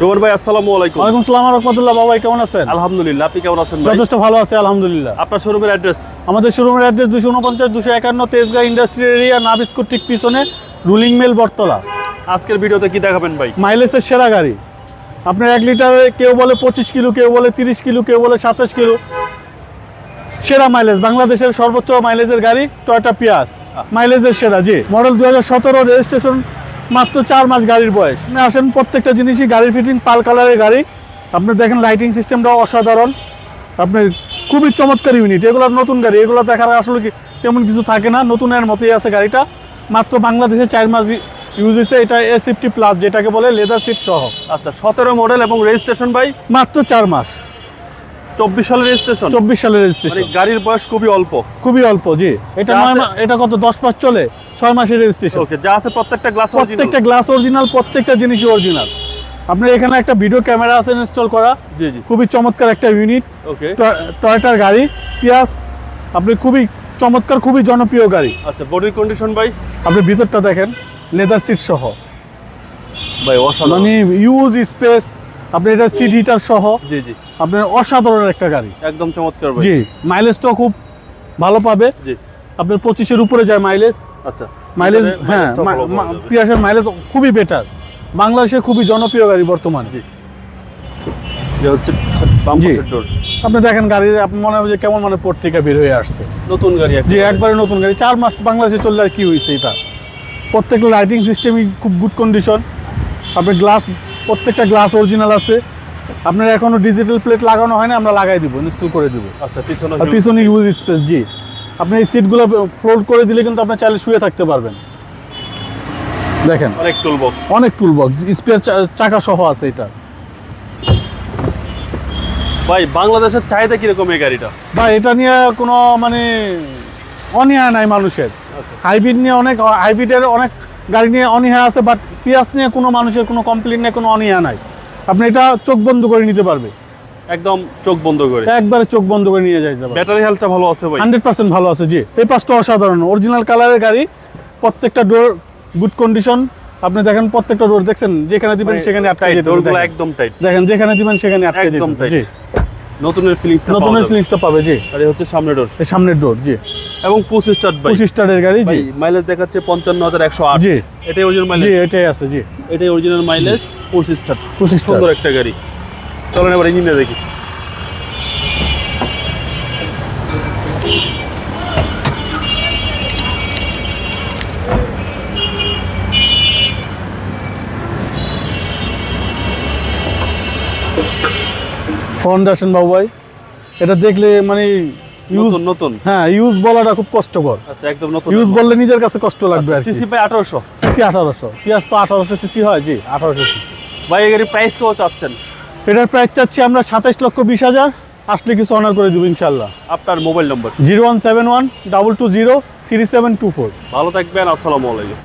ভাই আসসালামু আলাইকুম। ওয়ালাইকুম সালাম রহমতুল্লাহ। বাবাই কেমন আছেন? আলহামদুলিল্লাহ আপনি কেমন আছেন যথেষ্ট ভালো আছে আলহামদুলিল্লাহ। আপনার শোরুমের অ্যাড্রেস? আমাদের শোরুমের অ্যাড্রেস দুশো উনপঞ্চাশ দুশো একান্ন তেজগাঁ ইন্ডাস্ট্রিয়াল এরিয়া নাবিস্কুট ঠিক পিছনে রুলিং মেল বটতলা। আজকের ভিডিওতে কি দেখাবেন ভাই? মাইলেজের সেরা গাড়ি। আপনার এক লিটারে কেউ বলে পঁচিশ কিলো কেউ বলে তিরিশ কিলো কেউ বলে সাতাশ কিলো। সেরা মাইলেজ বাংলাদেশের সর্বোচ্চ মাইলেজের গাড়ি টয়টা পিয়াস। মাইলেজের সেরা জি। মডেল দু হাজার সতেরো রেজিস্ট্রেশন মাত্র চার মাস গাড়ির বয়স। আপনি আসেন প্রত্যেকটা জিনিসই গাড়ির ফিটিং পাল কালারের গাড়ি। আপনি দেখেন লাইটিং সিস্টেমটাও অসাধারণ। আপনার খুবই চমৎকার ইউনিট এগুলো নতুন গাড়ি। এগুলো দেখার আসলে তেমন কিছু থাকে না। নতুনের মতোই আছে গাড়িটা। মাত্র বাংলাদেশে চার মাস ইউজ হয়েছে। এটা এ সিফটি প্লাস যেটাকে বলে লেদার সিট সহ। আচ্ছা সতেরো মডেল এবং রেজিস্ট্রেশন ভাই? মাত্র চার মাস। চব্বিশ সালের রেজিস্ট্রেশন চব্বিশ সালের মানে রেজিস্ট্রেশন গাড়ির বয়স খুবই অল্প। খুবই অল্প জি। এটা নয় এটা কত? দশ মাস চলে? ছয় মাসের রেজিস্ট্রেশন ওকে যা আছে প্রত্যেকটা গ্লাস প্রত্যেকটা গ্লাস অরিজিনাল প্রত্যেকটা জিনিসই অরিজিনাল আপনার এখানে একটা ভিডিও ক্যামেরা আছে ইনস্টল করা। জি জি। খুবই চমৎকার একটা ইউনিট ওকে টয়টার গাড়ি পিয়াস আপনি খুবই চমৎকার খুবই জনপ্রিয় গাড়ি। আচ্ছা বডির কন্ডিশন ভাই? আপনি ভিতরটা দেখেন লেদার সিট সহ। ভাই অসাধারণ। মানে ইউজ স্পেস আপনি এটা সিট হিটার সহ। জি জি। আপনার অসাধারণ একটা গাড়ি। একদম চমৎকার ভাই। জি মাইলেজটাও খুব ভালো পাবে। জি। আপনার পঁচিশের উপরে যায় মাইলেজ আচ্ছা। মাইলেজ হ্যাঁ। পিয়াসের মাইলেজ খুবই বেটার বাংলাদেশে খুবই জনপ্রিয় গাড়ি বর্তমানে। জি। হচ্ছে আপনি দেখেন গাড়ি আপনি মনে হবে যে কেমন মানে থেকে বের হয়ে আসছে। নতুন গাড়ি জি একবারে নতুন গাড়ি। চার মাস বাংলাদেশে চললে আর কি হয়েছে এটা? প্রত্যেকটা লাইটিং সিস্টেমই খুব গুড কন্ডিশন আপনার গ্লাস প্রত্যেকটা গ্লাস অরিজিনাল আছে। আপনার এখনও ডিজিটাল প্লেট লাগানো হয় না আমরা লাগাই দিব ইনস্টল করে দিব। আচ্ছা পিছনে পিছনে ইউজ স্পেস জি। আপনি এই সিটগুলো ফোল্ড করে দিলে কিন্তু আপনি চাইলে শুয়ে থাকতে পারবেন। দেখেন। অনেক টুল বক্স অনেক টুল বক্স স্পেয়ার চাকা সহ আছে এটা। ভাই বাংলাদেশের চাহিদা কীরকম এই গাড়িটা? বা এটা নিয়ে কোনো মানে অনীহা নাই মানুষের। আচ্ছা। হাইব্রিড নিয়ে অনেক হাইব্রিডের অনেক গাড়ি নিয়ে অনীহা আছে বাট পিয়াস নিয়ে কোনো মানুষের কোনো কমপ্লেন নেই কোনো অনীহা নাই। আপনি এটা চোখ বন্ধ করে নিতে পারবে। একদম চোখ বন্ধ করে। একবারে চোখ বন্ধ করে নিয়ে যাইতে পারবে ব্যাটারি হেলথটা ভালো আছে ভাই। হান্ড্রেড পার্সেন্ট ভালো আছে জি। এই পাঁচটা অসাধারণ। অরিজিনাল কালারের গাড়ি প্রত্যেকটা ডোর গুড কন্ডিশন আপনি দেখেন প্রত্যেকটা ডোর দেখছেন যেখানে দিবেন সেখানে আটকে টাইট যেতে ডোরগুলো একদম টাইট দেখেন যেখানে দিবেন সেখানে আটকে একদম যেতে tight। জি। নতুনের ফিলিংসটা নতুনের ফিলিংসটা পাবে জি। আর এই হচ্ছে সামনে ডোর এই সামনের ডোর জি। এবং পুশ স্টার্ট ভাই পঁচিশ স্টারের গাড়ি জি। মাইলেজ দেখাচ্ছে পঞ্চান্ন হাজার একশো আট। জি। এটাই অরিজিনাল জি এটাই আছে জি। এটাই অরিজিনাল মাইলেজ পুশ স্টার্ট পঁচিশ সুন্দর একটা গাড়ি। চলেন এবার ইঞ্জিনে দেখি। ফাউন্ডেশন বাবু ভাই এটা দেখলে মানে ইউজ নতুন হ্যাঁ ইউজ বলাটা খুব কষ্টকর। আচ্ছা একদম নতুন ইউজ বললে নিজের কাছে কষ্ট লাগবে আর সিসি ভাই আঠারোশো। সিসি আঠারোশো। পিয়াজ তো আঠারোশো সিসি হয় জি আঠারোশো সিসি ভাই গাড়ির প্রাইস কত চাচ্ছেন? এটার প্রাইস চাচ্ছি আমরা সাতাইশ লক্ষ বিশ হাজার। আসলে কিছু অনার করে দেবো ইনশাল্লাহ আপনার mobile number zero one seven one double two zero three seven two four. ভালো থাকবেন আসসালামু আলাইকুম।